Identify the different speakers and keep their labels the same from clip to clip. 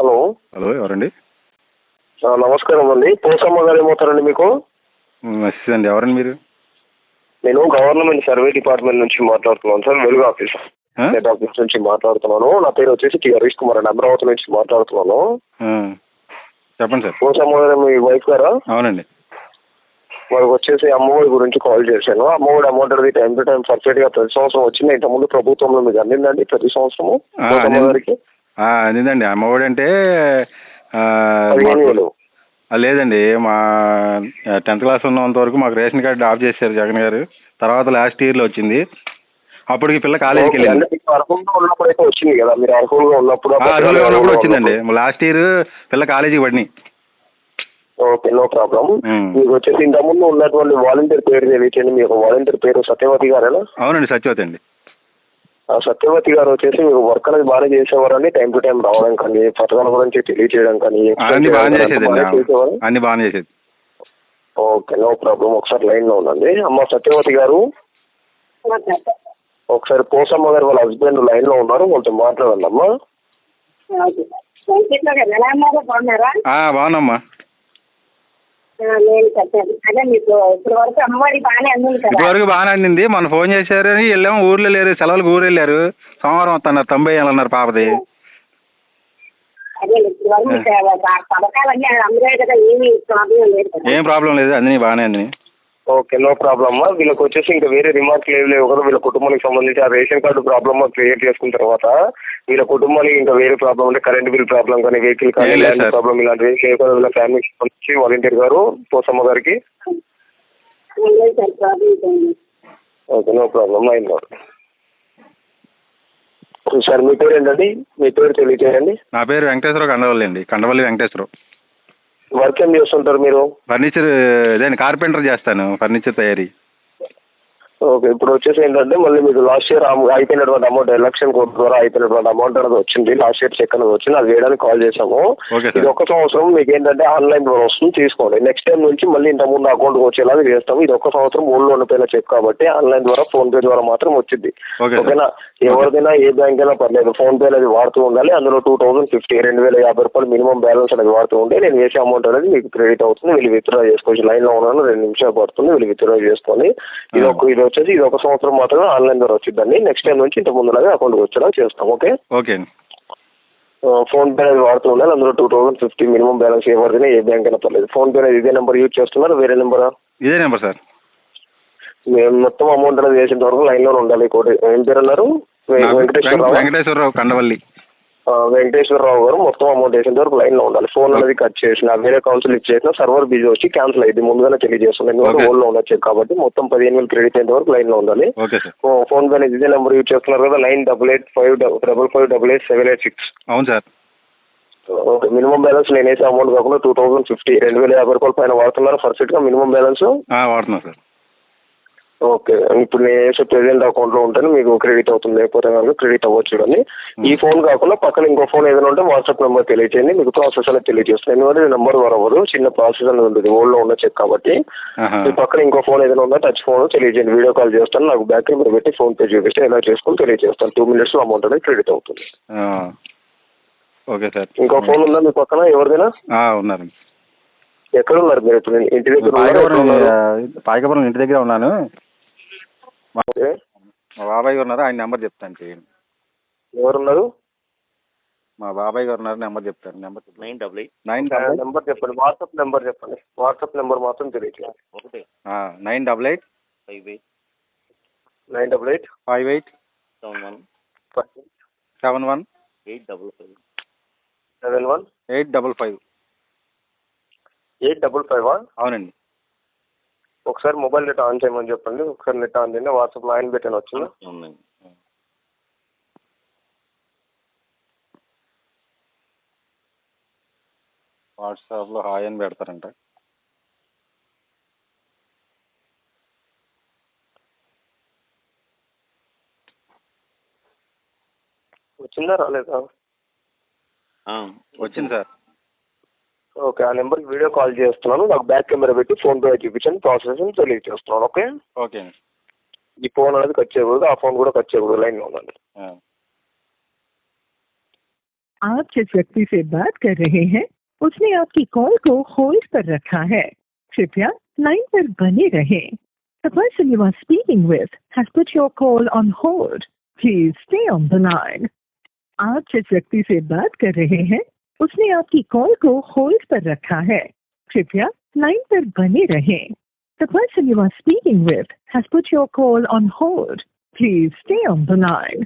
Speaker 1: Hello.
Speaker 2: Hello ఎవరండి?
Speaker 1: నమస్కారం అండి. పోసమ్మ గారు ఏమవుతారండి మీకు?
Speaker 2: మెసేజ్ అండి. ఎవరండి మీరు?
Speaker 1: నేను గవర్నమెంట్ సర్వే డిపార్ట్మెంట్ నుంచి మాట్లాడుతున్నాను సార్. వెలుగు ఆఫీస్? హెడ్ ఆఫీస్ నుంచి మాట్లాడుతున్నాను. నా పేరు వచ్చేసి టి హరీష్ కుమార్ అండి. అమరావతి నుంచి మాట్లాడుతున్నాను.
Speaker 2: చెప్పండి సార్.
Speaker 1: పోసమ్మ గారు మీ వైఫ్ గారా?
Speaker 2: అవునండి.
Speaker 1: వాళ్ళకి వచ్చేసి అమ్మఒడి గురించి కాల్ చేశాను. అమ్మఒడి అమౌంట్ అనేది టైం టు టైం పర్ఫెక్ట్గా ప్రతి సంవత్సరం వచ్చింది. ఇంతకుముందు ప్రభుత్వంలో మీకు అందిందండి ప్రతి సంవత్సరము. గారికి?
Speaker 2: ఆ, అందిందండి అమ్మఒడి అంటే లేదండి. మా టెన్త్ క్లాస్ ఉన్నంత వరకు మాకు రేషన్ కార్డు ఆఫ్ చేశారు జగన్ గారు. తర్వాత లాస్ట్ ఇయర్లో వచ్చింది. అప్పటికి పిల్ల కాలేజీకి వెళ్ళింది.
Speaker 1: అర్హులుగా ఉన్నప్పుడు
Speaker 2: వచ్చిందండి. లాస్ట్ ఇయర్ పిల్ల కాలేజీకి పడినాయి.
Speaker 1: ఓకే. No
Speaker 2: problem.
Speaker 1: మీకు వచ్చేసి ఇంతకుముందు ఉన్నటువంటి వాలంటీర్ పేరు తెలియచేయండి. మీకు వాలంటీర్ పేరు సత్యవతి గారేనా?
Speaker 2: అవునండి సత్యవతి అండి.
Speaker 1: సత్యవతి గారు వచ్చేసి మీకు వర్క్ అనేది బాగానే చేసేవారండి టైం టు టైం రావడం కానీ పథకాల గురించి తెలియచేయడం కానీ
Speaker 2: అన్ని బాగానే? అన్ని చేసేది.
Speaker 1: Okay no problem. ఒకసారి లైన్లో ఉండండి. అమ్మ సత్యవతి గారు ఒకసారి పోసమ్మ గారు వాళ్ళ హస్బెండ్ లైన్లో ఉన్నారు వాళ్ళతో మాట్లాడండి అమ్మా.
Speaker 2: బాగున్నామ్మా.
Speaker 3: అదే మీకు ఇప్పుడు వరకు అమ్మఒడి బాగానే అందింది కదా.
Speaker 2: ఇప్పటివరకు బాగానే అందింది. మొన్న ఫోన్ చేశారు వెళ్ళాము ఊర్లో లేరు సెలవులకు ఊరు వెళ్ళారు. సోమవారం వస్తున్నారు తొంభై ఏళ్ళన్నారు పాపది.
Speaker 3: అదే ఇప్పుడు వరకు మీకు ఆ. పథకాలన్నీ అందరూ కదా ఏమీ ప్రాబ్లం లేదు కదా.
Speaker 2: ఏం ప్రాబ్లం లేదు అన్నీ బాగానే అందినాయి.
Speaker 1: ఓకే నో ప్రాబ్లం అమ్మా వీళ్ళకి వచ్చేసి ఇంకా వేరే రిమార్క్లు ఏమి లేవు కదా వీళ్ళ కుటుంబానికి సంబంధించి ఆ రేషన్ కార్డు ప్రాబ్లమ్ క్లియర్ చేసుకున్న తర్వాత వీళ్ళ కుటుంబానికి ఇంకా వేరే ప్రాబ్లం అంటే కరెంట్ బిల్ ప్రాబ్లం కానీ వెహికల్ కానీ
Speaker 2: ఏం లేదు
Speaker 1: ల్యాండ్
Speaker 2: సార్.
Speaker 1: ప్రాబ్లం ఇలాంటివి ఏం లేవు కదా వీళ్ళ ఫ్యామిలీకి సంబంధించి వాలంటీర్ గారు పోసమ్మ గారికి.
Speaker 3: లేదు సార్ ప్రాబ్లం లేదు
Speaker 1: ఓకే నో ప్రాబ్లం లో సార్ మీ పేరు ఏంటండి మీ పేరు తెలియజేయండి
Speaker 2: నా పేరు వెంకటేశ్వరరావు కండవల్లి అండి కండవల్లి వెంకటేశ్వరరావు.
Speaker 1: వర్క్ ఏం చేస్తుంటారు మీరు?
Speaker 2: ఫర్నిచర్ ఇదేండి కార్పెంటర్ చేస్తాను ఫర్నిచర్ తయారీ.
Speaker 1: ఓకే ఇప్పుడు వచ్చేసి ఏంటంటే మళ్ళీ మీకు లాస్ట్ ఇయర్ అయిపోయినటువంటి అమౌంట్ ఎలక్షన్ కోడ్ ద్వారా అయిపోయినటువంటి అమౌంట్ అనేది వచ్చింది. లాస్ట్ ఇయర్ చెక్ అనేది వచ్చింది. అది వేయడానికి కాల్ చేసాము ఇది ఒక్క సంవత్సరం మీకు ఏంటంటే ఆన్లైన్ ద్వారా వస్తుంది. తీసుకోండి. నెక్స్ట్ టైం నుంచి మళ్ళీ ఇంత ముందు అకౌంట్కి వచ్చేలాగా చేస్తాము. ఇది ఒక్క సంవత్సరం ఓల్డ్లో ఉండిపోయిన చెక్ కాబట్టి ఆన్లైన్ ద్వారా ఫోన్ పే ద్వారా మాత్రం వచ్చింది. ఓకేనా? ఎవరిదైనా ఏ బ్యాంక్ అయినా పర్లేదు. ఫోన్ పే అనేది వాడుతూ ఉండాలి. అందులో టూ థౌసండ్ ఫిఫ్టీ రెండు వేల యాభై రూపాయలు మినిమం బ్యాలెన్స్ అనేది వాడుతూ ఉంటే నేను వేసే అమౌంట్ అనేది మీకు క్రెడిట్ అవుతుంది. వీళ్ళు విత్డ్రా చేసుకోవచ్చు. లైన్లో ఉన్నాను. రెండు నిమిషాలు పడుతుంది. వీళ్ళు విత్డ్రా చేసుకొని ఇది ఒక ఇది వచ్చేసి ఇది ఒక సంవత్సరం మాత్రమే ఆన్లైన్ ద్వారా వచ్చిందండి. నెక్స్ట్ టైం నుంచి ఇంత ముందులాగా అకౌంట్కి వచ్చేలా చేస్తాం. ఓకే
Speaker 2: ఓకే అండి.
Speaker 1: ఫోన్ పే అనేది వాడుతూ ఉండాలి. అందులో two thousand fifty minimum balance ఎవరిదైనా ఏ బ్యాంక్ అయినా పర్లేదు. ఫోన్ పే అనేది ఇదే నెంబర్ యూజ్ చేస్తున్నారు? వేరే నెంబరా
Speaker 2: ఇదే నెంబర్ సార్.
Speaker 1: మేము మొత్తం అమౌంట్ అనేది వేసేంత వరకు లైన్లో ఉండాలి. కోటి ఏం పేరు అన్నారు? వెంకటేశ్వరరావు.
Speaker 2: వెంక- వెంకటేశ్వరరావు కండవల్లి.
Speaker 1: వెంకటేశ్వరరావు గారు మొత్తం అమౌంట్ వేసేంత వరకు లైన్లో ఉండాలి. ఫోన్ అనేది కట్ చేసిన వేరే కౌన్సిల్ లిఫ్ట్ చేసిన సర్వర్ బిజీ వచ్చి క్యాన్సిల్ అయింది ముందుగానే తెలియజేస్తుంది. ఎందుకంటే
Speaker 2: Okay.
Speaker 1: ఓల్డ్లో ఉండొచ్చు కాబట్టి మొత్తం పదిహేను వేలు క్రెడిట్ అయ్యేంత వరకు లైన్లో ఉండాలి.
Speaker 2: ఓకే సార్
Speaker 1: ఫో- ఫోన్ పే అనేది ఇదే నెంబర్ యూజ్ చేస్తున్నారు కదా nine double eight five double five double eight seven eight six
Speaker 2: అవును సార్
Speaker 1: ఓకే మినిమం బ్యాలెన్స్ నేను వేసే అమౌంట్ కాకుండా టూ థౌసండ్ ఫిఫ్టీ రెండు వేల యాభై రూపాయల పైన వాడుతున్నారు? పర్ఫెక్ట్గా మినిమం బ్యాలెన్స్
Speaker 2: ఆ, వాడుతున్నాం సార్
Speaker 1: ఓకే. ఇప్పుడు నేను వేసే ప్రెసెంట్ అకౌంట్లో ఉంటేనే మీకు క్రెడిట్ అవుతుంది లేకపోతే కనుక క్రెడిట్ అవ్వచ్చు చూడండి. ఈ ఫోన్ కాకుండా పక్కన ఇంకో ఫోన్ ఏదైనా ఉంటే వాట్సాప్ నెంబర్ తెలియచేయండి మీకు ప్రాసెస్ అనేది తెలియజేస్తుంది ఎందుకంటే నెంబర్ వరవదు చిన్న ప్రాసెస్ అనేది ఉంటుంది. ఓల్డ్లో ఉన్న చెక్ కాబట్టి. మీ పక్కన ఇంకో ఫోన్ ఏదైనా ఉందా టచ్ ఫోన్ తెలియజేయండి వీడియో కాల్ చేస్తాను నాకు బ్యాక్ కెమెరా పెట్టి ఫోన్ పే చూపిస్తే ఎలా చేసుకుని తెలియజేస్తాను టూ మినిట్స్లో అమౌంట్ అనేది క్రెడిట్ అవుతుంది.
Speaker 2: Okay sir.
Speaker 1: ఇంకో ఫోన్ ఉందా మీ పక్కన ఎవరిదైనా?
Speaker 2: ఆ, ఉన్నారండి.
Speaker 1: ఎక్కడ ఉన్నారు మీరు? ఇప్పుడు ఇంటి దగ్గర ఉన్నారా? ఉన్నారు?
Speaker 2: పాయకపురం ఇంటి దగ్గర ఉన్నాను.
Speaker 1: ఓకే.
Speaker 2: మా బాబాయ్ గారు ఉన్నారు ఆయన నెంబర్ చెప్తాను చేయండి.
Speaker 1: ఎవరున్నారు?
Speaker 2: మా బాబాయ్ గారు ఉన్నారు నెంబర్ చెప్తాను
Speaker 4: number nine double
Speaker 2: eight.
Speaker 1: Nine
Speaker 2: double
Speaker 1: number చెప్పండి వాట్సాప్ నెంబర్ చెప్పండి వాట్సాప్ నెంబర్ మాత్రం
Speaker 4: ఒకటి.
Speaker 2: Nine double eight.
Speaker 4: Five eight.
Speaker 1: Nine double eight.
Speaker 2: Five eight.
Speaker 4: Seven one.
Speaker 2: Seven one.
Speaker 4: Eight double five.
Speaker 1: Seven one.
Speaker 2: Eight double five.
Speaker 1: Eight double five?
Speaker 2: అవునండి.
Speaker 1: ఒకసారి mobile net on చేయమని చెప్పండి. ఒకసారి net on చేయండి. WhatsApp line పెట్టాను వచ్చిందా.
Speaker 4: ఉందండి
Speaker 2: వాట్సాప్లో హాయ్ అని పెడతారంట.
Speaker 1: వచ్చిందా రాలేదా?
Speaker 2: వచ్చింది సార్.
Speaker 1: ఓకే ఆ నెంబర్కి వీడియో కాల్ చేస్తున్నాను నాకు బ్యాక్ కెమెరా పెట్టి ఫోన్ పే చూపించండి ప్రాసెస్ తెలియజేస్తున్నాను ఓకే
Speaker 2: ఓకే అండి
Speaker 1: ఈ ఫోన్ అనేది కట్ చేయకూడదు ఆ ఫోన్ కూడా కట్ చేయకూడదు లైన్లో ఉండండి
Speaker 2: ఆ.
Speaker 5: आप जिस व्यक्ति से बात कर रहे हैं उसने आपकी कॉल को होल्ड पर रखा है कृपया लाइन पर बने रहें The person you are speaking with has put your call on hold. Please stay on the line. आप जिस व्यक्ति से बात कर रहे हैं उसने आपकी कॉल को होल्ड पर रखा है। कृपया लाइन पर बने रहें। The person you are speaking with has put your call on hold please stay on the line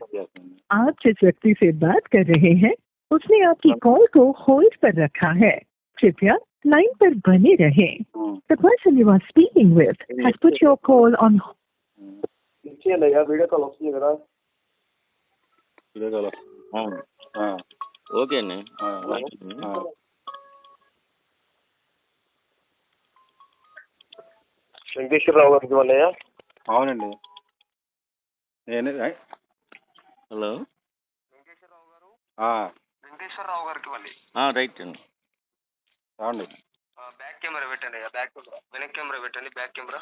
Speaker 5: आप जिस व्यक्ति से बात कर रहे हैं, उसने आपकी कॉल को होल्ड पर रखा है। कृपया लाइन पर बने रहे। The person you are speaking with has put your call on
Speaker 2: video
Speaker 4: okay అండి.
Speaker 1: వెంకటేశ్వరరావు గారికి వాళ్ళయ్యా
Speaker 2: అవునండి. నేను
Speaker 4: హలో.
Speaker 1: వెంకటేశ్వరరావు గారికి వాళ్ళు
Speaker 4: రైట్ అండి.
Speaker 2: రావండి.
Speaker 1: బ్యాక్ కెమెరా పెట్టండి బ్యాక్ కెమెరా. వెనక్ కెమెరా పెట్టండి బ్యాక్ కెమెరా.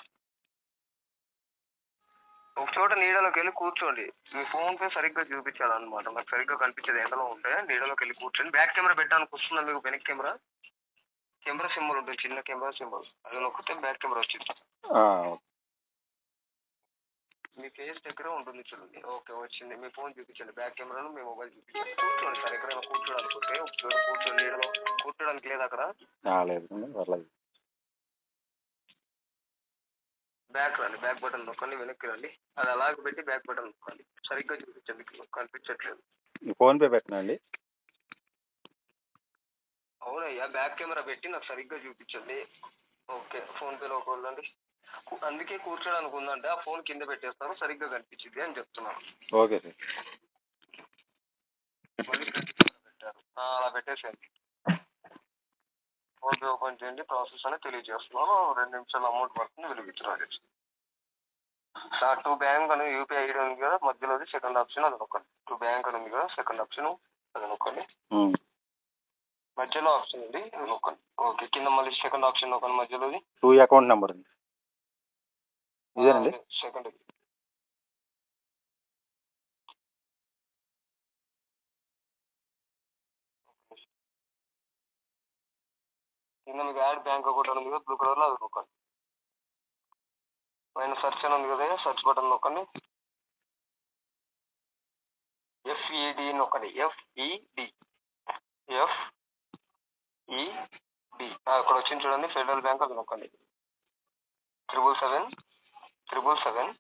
Speaker 1: ఒక చోట నీడలోకి వెళ్ళి కూర్చోండి. మీ ఫోన్ పే సరిగ్గా చూపించాలన్నమాట. నాకు సరిగ్గా కనిపించేది ఎంతలో ఉంటే నీడలోకి వెళ్ళి కూర్చోండి. బ్యాక్ కెమెరా పెట్టడానికి వస్తుందా మీకు వెనక్ కెమెరా కెమెరా సింబల్ ఉంటుంది చిన్న కెమెరా సింబల్ అది నొక్కితే బ్యాక్ కెమెరా వచ్చింది. మీ ఫేస్ దగ్గర ఉంటుంది చూడండి. ఓకే వచ్చింది. మీ ఫోన్ చూపించండి. బ్యాక్ కెమెరాను మీ మొబైల్ చూపించండి. కూర్చోండి. సార్ ఎక్కడైనా చోట కూర్చోండి. నీడలో కూర్చోడానికి లేదు అక్కడ?
Speaker 2: లేదు.
Speaker 1: బ్యాక్ రండి బ్యాక్ బటన్ నొక్కండి వెనక్కి రండి. అది అలాగే పెట్టి బ్యాక్ బటన్ నొక్కండి. సరిగ్గా చూపించండి కనిపించట్లేదు.
Speaker 2: ఫోన్పే పెట్టినండి
Speaker 1: అవునయ్యా బ్యాక్ కెమెరా పెట్టి నాకు సరిగ్గా చూపించండి. ఓకే ఫోన్పేలో ఒక కు- అందుకే కూర్చోడానికి ఉందంటే ఆ ఫోన్ కింద పెట్టేస్తారు సరిగ్గా కనిపించింది అని చెప్తున్నాను.
Speaker 2: Okay sir.
Speaker 1: మళ్ళీ పెట్టారు. అలా పెట్టేసేయండి. ఫోన్పే ఓపెన్ చేయండి ప్రాసెస్ అని తెలియజేస్తున్నాను. రెండు నిమిషాలు అమౌంట్ పడుతుంది వీళ్ళు విత్డ్రా చేసి టూ బ్యాంక్ అని యూపీఐ ఐడి ఉంది కదా మధ్యలోది సెకండ్ ఆప్షన్ అది నొక్కండి టూ బ్యాంక్ అని ఉంది కదా సెకండ్ ఆప్షన్ అది నొక్కండి మధ్యలో ఆప్షన్ ఉంది అది నొక్కండి ఓకే కింద మళ్ళీ సెకండ్ ఆప్షన్ నొక్కండి మధ్యలోది.
Speaker 2: టూ అకౌంట్ నెంబర్ అండి ఇదేనండి?
Speaker 1: సెకండ్ కింద మీకు యాడ్ బ్యాంక్ అకౌంట్ అని ఉంది కదా బ్లూ కలర్లో అది నొక్కండి. పైన సెర్చ్ అని ఉంది కదా సెర్చ్ బటన్ నొక్కండి. ఎఫ్ఈడి నొక్కండి. ఎఫ్ఈడి. ఎఫ్ఈడి. అక్కడ వచ్చింది చూడండి ఫెడరల్ బ్యాంక్ అది నొక్కండి. Triple seven triple seven.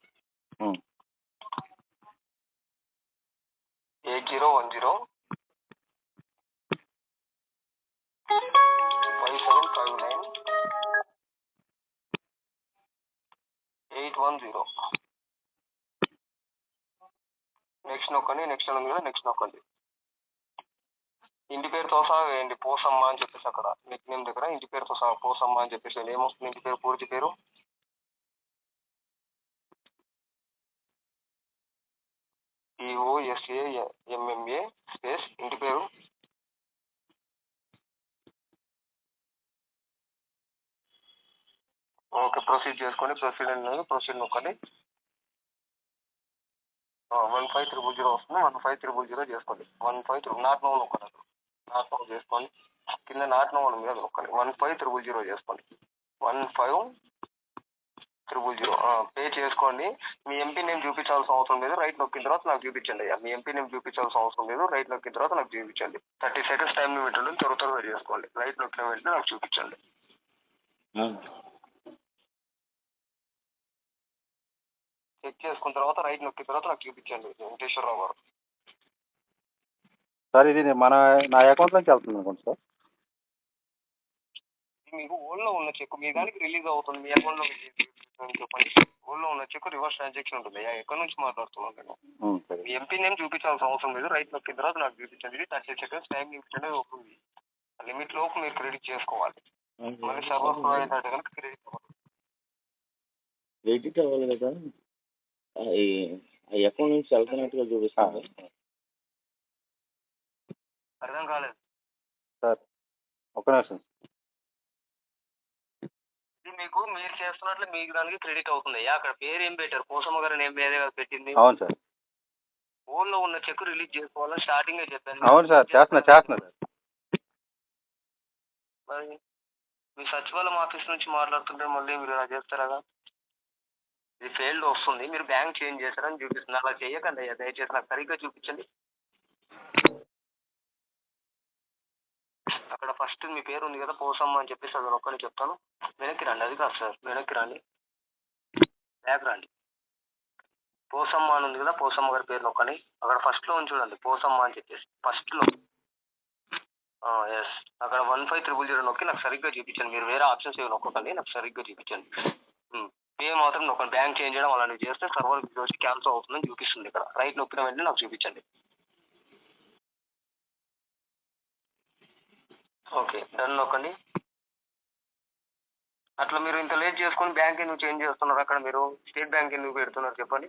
Speaker 1: Eight zero one zero. Eight one zero. Next నొక్కండి నెక్స్ట్ ఉంది కదా నెక్స్ట్ నొక్కండి ఇంటి పేరుతో సహా వేయండి పోసమ్మ అని చెప్పేసి అక్కడ నిక్ నేమ్ దగ్గర ఇంటి పేరుతో సహా పోసమ్మ అని చెప్పేసి ఏమొస్తుంది ఇంటి పేరు పూర్తి పేరు. ఈఓఎస్ఏ ఎంఎంఏ స్పేస్ ఇంటి పేరు ఓకే ప్రొసీడ్ చేసుకోండి ప్రొసీడ్ అనేది ప్రొసీడ్ నొక్కండి. వన్ ఫైవ్ త్రిబుల్ జీరో వస్తుంది వన్ ఫైవ్ త్రిబుల్ జీరో చేసుకోండి. One five triple not no నొక్కండి నాట్ నో చేసుకోండి. కింద నాట్ నో మీద కదా నొక్కండి. వన్ ఫైవ్ త్రిబుల్ జీరో చేసుకోండి. One five triple zero pay చేసుకోండి. మీ ఎంపీ నేమ్ చూపించాల్సిన అవసరం లేదు రైట్ నొక్కిన తర్వాత నాకు చూపించండి అయ్యా. మీ ఎంపీ నేమ్ చూపించాల్సిన అవసరం లేదు రైట్ నొక్కిన తర్వాత నాకు చూపించండి. థర్టీ సెకండ్స్ టైం లిమిట్ ఉంటుంది త్వర త్వరగా చేసుకోండి. రైట్ నొక్కిన వెంటనే నాకు చూపించండి. Hmm. చెక్ చేసుకున్న తర్వాత రైట్ నొక్కిన తర్వాత నాకు చూపించండి. వెంకటేశ్వరరావు గారు.
Speaker 2: సార్ ఇది మన నా అకౌంట్లోకి వెళ్తుంది అనుకోండి సార్.
Speaker 1: మీకు ఓల్డ్లో ఉన్న చెక్ మీ దానికి రిలీజ్ అవుతుంది. మీ అకౌంట్లో చెప్పండి. ఓల్డ్లో ఉన్న చెక్ రివర్స్ ట్రాన్సాక్షన్ ఉంటుంది. ఎక్కడి నుంచి మాట్లాడుతున్నాను నేను? మీ ఎంపీ నేమ్ చూపించాల్సిన అవసరం లేదు. రైట్ నొక్కిన తర్వాత నాకు చూపించండి. ఇది థర్టీ సెకండ్స్ టైం లిమిట్ అనేది అవుతుంది. లిమిట్ లోపు మీరు క్రెడిట్ చేసుకోవాలి. మళ్ళీ సర్వర్ ప్రొవైడ్ అయితే కనుక క్రెడిట్
Speaker 4: క్రెడిట్ అవ్వాలి కదా ఆ అకౌంట్ నుంచి వెళ్తున్నట్టుగా చూపిస్తాను
Speaker 1: అర్థం కాలేదు.
Speaker 2: సార్ ఒక్క నిమిషం.
Speaker 1: ఇది మీకు మీరు చేస్తున్నట్లు మీకు దానికి క్రెడిట్ అవుతుంది. అక్కడ పేరు ఏం పెట్టారు? కోసమ్మ గారు కదా పెట్టింది.
Speaker 2: అవును సార్.
Speaker 1: ఓన్లో ఉన్న చెక్ రిలీజ్ చేసుకోవాలని స్టార్టింగే చెప్పాను
Speaker 2: అవును సార్ చేస్తున్నా చేస్తున్నా సార్.
Speaker 1: మరి మీ సచివాలయం ఆఫీస్ నుంచి మాట్లాడుతుంటే మళ్ళీ మీరు ఇలా చేస్తారా? ఇది ఫెయిల్డ్ వస్తుంది. మీరు బ్యాంక్ చేంజ్ చేశారని చూపిస్తుంది. అలా చేయకండి అయ్యా. దయచేసి నాకు సరిగ్గా చూపించండి. అక్కడ ఫస్ట్ మీ పేరు ఉంది కదా పోసమ్మ అని చెప్పేసి అది ఒక్కరిని చెప్తాను. వెనక్కి రండి. అది కాదు సార్. వెనక్కి రండి. బ్యాక్ రండి. పోసమ్మ అని ఉంది కదా పోసమ్మ గారి పేరు నొక్కని అక్కడ ఫస్ట్లో ఉంది చూడండి. పోసమ్మ అని చెప్పేసి. ఫస్ట్లో ఎస్ అక్కడ వన్ ఫైవ్ త్రిబుల్ జీరో నొక్కి నాకు సరిగ్గా చూపించండి. మీరు వేరే ఆప్షన్స్ ఏమి నొక్కకండి నాకు సరిగ్గా చూపించండి. Hmm. పే మాత్రం ఒక బ్యాంక్ చేంజ్ చేయడం అలాంటివి చేస్తే సర్వర్ వచ్చి క్యాన్సిల్ అవుతుందని చూపిస్తుంది ఇక్కడ. రైట్ నొప్పిన వెంటనే నాకు చూపించండి. ఓకే డన్ నొక్కండి. అట్లా మీరు ఇంత లేట్ చేసుకుని బ్యాంక్ ఎందుకు చేంజ్ చేస్తున్నారు? అక్కడ మీరు స్టేట్ బ్యాంక్ ఎందుకు పెడుతున్నారు చెప్పండి.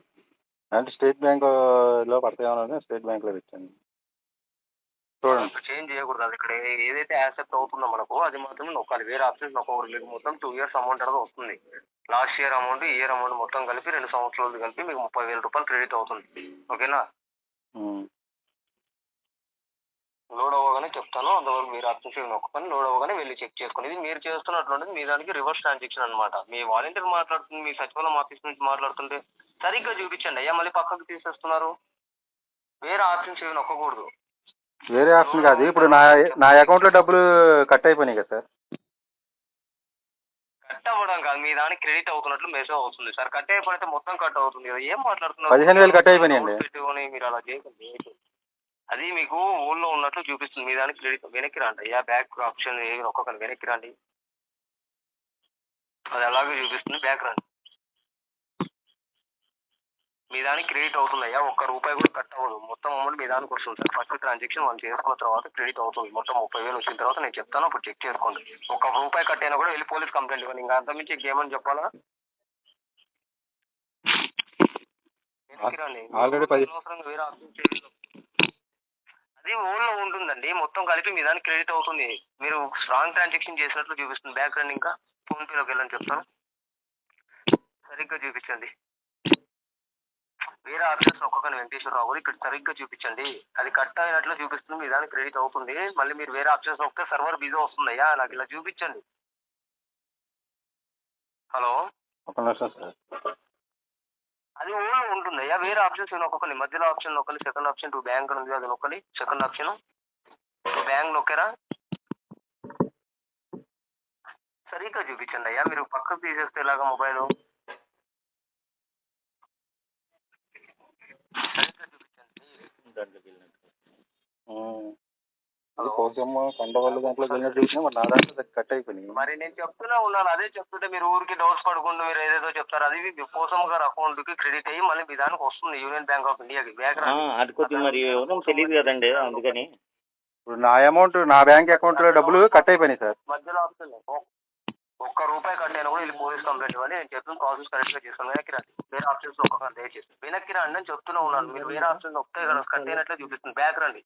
Speaker 2: అంటే స్టేట్ బ్యాంక్లో పడతాయేమో స్టేట్ బ్యాంక్లో పెట్టాను. చూడండి.
Speaker 1: చేంజ్ చేయకూడదు. అది ఇక్కడ ఏదైతే యాక్సెప్ట్ అవుతుందో మనకు అది మాత్రం నొక్కాలి వేరే ఆప్షన్స్ నొక్కకూడదు మీకు మొత్తం టూ ఇయర్స్ అమౌంట్ అనేది వస్తుంది. Last year amount year amount మొత్తం కలిపి రెండు సంవత్సరాలు కలిపి మీకు ముప్పై వేల రూపాయలు క్రెడిట్ అవుతుంది. ఓకేనా. లోడ్ అవ్వగానే చెప్తాను. అంతవరకు మీరు ఆప్షన్స్ ఏమి నొక్కని లోడ్ అవ్వగానే వెళ్ళి చెక్ చేసుకోండి. ఇది మీరు చేస్తున్నట్లుంటుంది మీ దానికి రివర్స్ ట్రాన్సాక్షన్ అనమాట మీ వాలంటీర్ మాట్లాడుతుంది మీ సచివాలయం ఆఫీస్ నుంచి మాట్లాడుతుంటే సరిగ్గా చూపించండి. అయ్యా మళ్ళీ పక్కకు తీసేస్తున్నారు. వేరే ఆప్షన్స్ ఏమి నొక్కకూడదు
Speaker 2: వేరే ఆప్షన్ కాదు. ఇప్పుడు నా నా అకౌంట్లో డబ్బులు కట్ అయిపోయినాయి కదా సార్.
Speaker 1: కట్ అవ్వడం కాదు. మీ దానికి క్రెడిట్ అవుతున్నట్లు మెసేజ్ అవుతుంది సార్. కట్ అయిపోయితే మొత్తం కట్ అవుతుంది కదా. ఏం మాట్లాడుతున్నారు?
Speaker 2: పదిహేను వేలు కట్ అయిపోయినాయండి.
Speaker 1: పెట్టుకొని మీరు అలా చేయకండి. అది మీకు ఊళ్ళో ఉన్నట్లు చూపిస్తుంది. మీ దానికి క్రెడిట్ వెనక్కి రండి అయ్యా. బ్యాక్ ఆప్షన్ ఒక్కొక్కరు వెనక్కి రండి. అది అలాగే చూపిస్తుంది. బ్యాక్ రండి. మీ దానికి క్రెడిట్ అవుతుంది అయ్యా ఒక్క రూపాయి కూడా కట్ అవ్వదు. మొత్తం అమౌంట్ మీ దానికి వస్తుంది సార్. ఫస్ట్ ట్రాన్సాక్షన్ మనం చేసుకున్న తర్వాత క్రెడిట్ అవుతుంది. మొత్తం ముప్పై వేలు వచ్చిన తర్వాత నేను చెప్తాను. అప్పుడు చెక్ చేసుకోండి. ఒక్క రూపాయి కట్ అయినా కూడా వెళ్ళి పోలీస్ కంప్లైంట్ ఇవ్వండి. ఇంకా అంతమించి ఇంకేమని చెప్పాలా.
Speaker 2: ఆల్రెడీ
Speaker 1: వేరే. అది ఓన్లో ఉంటుందండి. మొత్తం కలిపి మీ దానికి క్రెడిట్ అవుతుంది. మీరు స్ట్రాంగ్ ట్రాన్సాక్షన్ చేసినట్లు చూపిస్తుంది. బ్యాక్ రండి ఇంకా ఫోన్పేలోకి వెళ్ళని చెప్తాను. సరిగ్గా చూపించండి. వేరే ఆప్షన్స్ ఒక్కొక్కని వెంకటేశ్వరరావు గారు ఇక్కడ సరిగ్గా చూపించండి. అది కట్ అయినట్లు చూపిస్తుంది మీ దానికి క్రెడిట్ అవుతుంది. మళ్ళీ మీరు వేరే ఆప్షన్స్ నొక్కితే సర్వర్ బిజీ వస్తుంది అయ్యా నాకు ఇలా చూపించండి. హలో?
Speaker 2: ఒక నిమిషం సార్.
Speaker 1: అది ఓన్లో ఉంటుంది అయ్యా వేరే ఆప్షన్స్ నొక్కని మధ్యలో ఆప్షన్ నొక్కలి సెకండ్ ఆప్షన్ టూ బ్యాంక్ ఉంది అది నొక్కలి సెకండ్ ఆప్షన్ టూ బ్యాంక్ నొక్కారా? సరిగ్గా చూపించండి అయ్యా మీరు పక్కకు తీసేస్తే ఇలాగా మొబైల్ సరిగ్గా చూపించండి
Speaker 4: దాంట్లోకి వెళ్ళినట్టు.
Speaker 2: అది కోసమ్మ కండవాళ్ళు దాంట్లో వెళ్ళినట్టు చూసినా మరి నా దాంట్లో కట్ అయిపోయినాయి.
Speaker 1: మరి నేను చెప్తూనే ఉన్నాను. అదే చెప్తుంటే మీరు ఊరికి డౌట్స్ పడుకుంటూ మీరు ఏదేదో చెప్తారు. అది పోసమ్మ గారి అకౌంట్కి క్రెడిట్ అయ్యి మళ్ళీ మీ దానికి వస్తుంది. యూనియన్ బ్యాంక్ ఆఫ్ ఇండియాకి బ్యాక్
Speaker 4: కొద్దిగా మరి ఎవరో తెలియదు కదండి అందుకని.
Speaker 2: ఇప్పుడు నా అమౌంట్ నా బ్యాంక్ అకౌంట్లో డబ్బులు కట్ అయిపోయినాయి సార్.
Speaker 1: మధ్యలో ఆప్షన్ ఒ- ఒక్క రూపాయి కట్ అయినా కూడా వెళ్ళి పోలీస్ కంప్లైంట్ ఇవ్వాలి. నేను చెప్తున్న ప్రాసెస్ కరెక్ట్గా చేస్తాను వెనక్కి రండి. వేరే ఆప్షన్స్ ఒక్కొక్క దయచేసి వెనక్కి రండి అని చెప్తూనే ఉన్నాను. మీరు వేరే ఆప్షన్ ఒక్కటే కట్ అయినట్లే చూపిస్తుంది. బ్యాక్ రండి.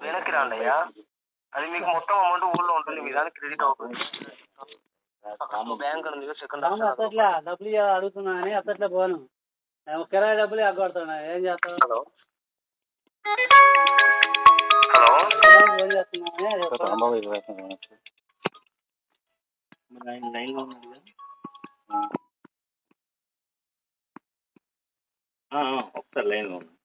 Speaker 1: వెనక్కి రండి అయ్యా. అది మీకు మొత్తం అమౌంట్ ఊళ్ళో ఉంటుంది. మీ దానికి క్రెడిట్ అవుతుంది. బ్యాంక్ ఉంది సెకండ్
Speaker 6: అప్పట్లో డబ్బులు ఇవ్వ అడుగుతున్నా అని అప్పట్లో పోను. కిరాయి డబ్బులు ఎగ్గొడుతున్నా ఏం చేస్తావు?
Speaker 1: హలో. హలో.
Speaker 6: ఫోన్ చేస్తున్నా
Speaker 4: మరి ఆయన లైన్లో ఉన్నాడు కదా
Speaker 2: ఉమ్.
Speaker 4: ఆ, ఆ, ఒకసారి లైన్లో ఉన్నాడు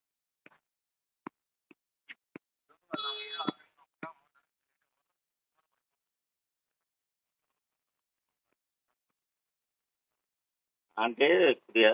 Speaker 4: అంటే కొద్దిగా